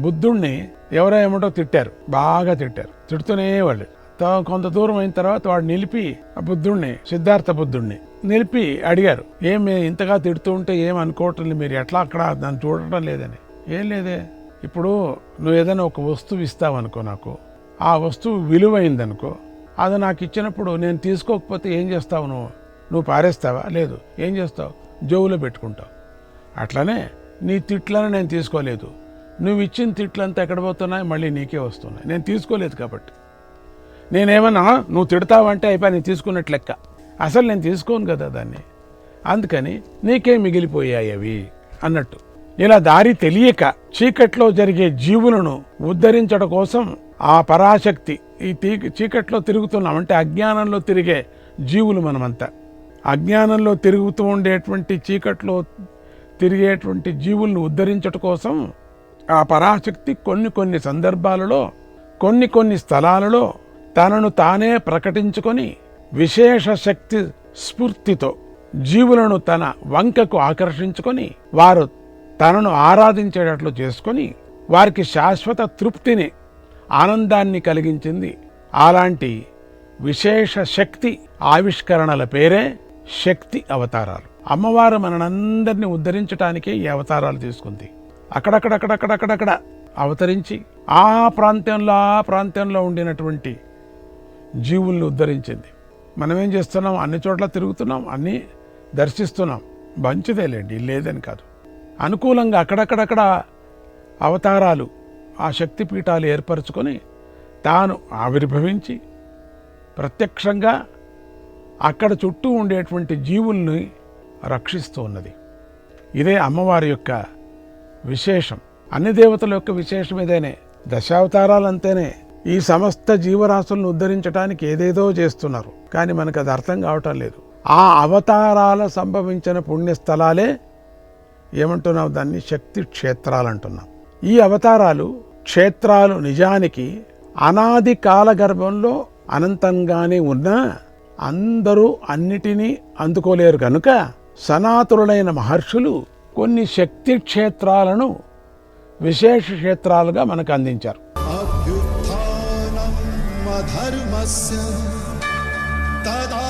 బుద్ధుణ్ణి ఎవరో ఏమిటో తిట్టారు. బాగా తిట్టారు. తిడుతూనే వాళ్ళు. తా- కొంత దూరం అయిన తర్వాత వాడు నిలిపి ఆ బుద్ధుణ్ణి సిద్ధార్థ బుద్ధుణ్ణి నిలిపి అడిగారు. ఏం ఇంతగా తిడుతూ ఉంటే ఏం అనుకోవటం లేదు మీరు? ఎట్లా అక్కడ నన్ను చూడటం లేదని? ఏం లేదే. ఇప్పుడు నువ్వు ఏదైనా ఒక వస్తువు ఇస్తావనుకో నాకు. ఆ వస్తువు విలువైందనుకో. అది నాకు ఇచ్చినప్పుడు నేను తీసుకోకపోతే ఏం చేస్తావు నువ్వు? నువ్వు పారేస్తావా? లేదు. ఏం చేస్తావు? జోబులో పెట్టుకుంటావు. అట్లనే. నీ తిట్లను నేను తీసుకోలేదు. నువ్వు ఇచ్చిన తిట్లంతా ఎక్కడ పోతున్నాయి? మళ్ళీ నీకే వస్తున్నాయి. నేను తీసుకోలేదు కాబట్టి. నేనేమన్నా నువ్వు తిడతావంటే అయిపోయి నేను తీసుకున్నట్లు లెక్క. అసలు నేను తీసుకోను కదా దాన్ని. అందుకని నీకే మిగిలిపోయాయి అవి అన్నట్టు. ఇలా దారి తెలియక చీకట్లో జరిగే జీవులను ఉద్ధరించడం కోసం ఆ పరాశక్తి ఈ తీ చీకట్లో తిరుగుతున్నాం అంటే అజ్ఞానంలో తిరిగే జీవులు మనమంతా. అజ్ఞానంలో తిరుగుతూ ఉండేటువంటి చీకట్లో తిరిగేటువంటి జీవులను ఉద్ధరించడం కోసం ఆ పరాశక్తి కొన్ని కొన్ని సందర్భాలలో కొన్ని కొన్ని స్థలాలలో తనను తానే ప్రకటించుకొని విశేష శక్తి స్ఫూర్తితో జీవులను తన వంకకు ఆకర్షించుకొని వారు తనను ఆరాధించేటట్లు చేసుకొని వారికి శాశ్వత తృప్తిని ఆనందాన్ని కలిగించింది. అలాంటి విశేష శక్తి ఆవిష్కరణల పేరే శక్తి అవతారాలు. అమ్మవారు మనందరినీ ఉద్ధరించడానికే ఈ అవతారాలు తీసుకుంది. అక్కడక్కడక్కడక్కడక్కడక్కడ అవతరించి ఆ ప్రాంతంలో ఆ ప్రాంతంలో ఉండినటువంటి జీవుల్ని ఉద్ధరించింది. మనం ఏం చేస్తున్నాం? అన్ని చోట్ల తిరుగుతున్నాం అన్నీ దర్శిస్తున్నాం. మంచిదేలేండి లేదని కాదు. అనుకూలంగా అక్కడక్కడక్కడ అవతారాలు ఆ శక్తిపీఠాలు ఏర్పరచుకొని తాను ఆవిర్భవించి ప్రత్యక్షంగా అక్కడ చుట్టూ ఉండేటువంటి జీవుల్ని రక్షిస్తూ ఉన్నది. ఇదే అమ్మవారి యొక్క విశేషం. అన్ని దేవతల యొక్క విశేషం ఇదేనే దశావతారాలంతేనే ఈ సమస్త జీవరాశులను ఉద్ధరించడానికి ఏదేదో చేస్తున్నారు. కానీ మనకు అది అర్థం కావటం లేదు. ఆ అవతారాల సంభవించిన పుణ్యస్థలాలే ఏమంటున్నాం దాన్ని శక్తి క్షేత్రాలు అంటున్నాం ఈ అవతారాలు క్షేత్రాలు నిజానికి అనాది కాలగర్భంలో అనంతంగానే ఉన్నా అందరూ అన్నిటినీ అందుకోలేరు కనుక సనాతులైన మహర్షులు కొన్ని శక్తి క్షేత్రాలను విశేష క్షేత్రాలుగా మనకు అందించారు. ధర్మస్య తదా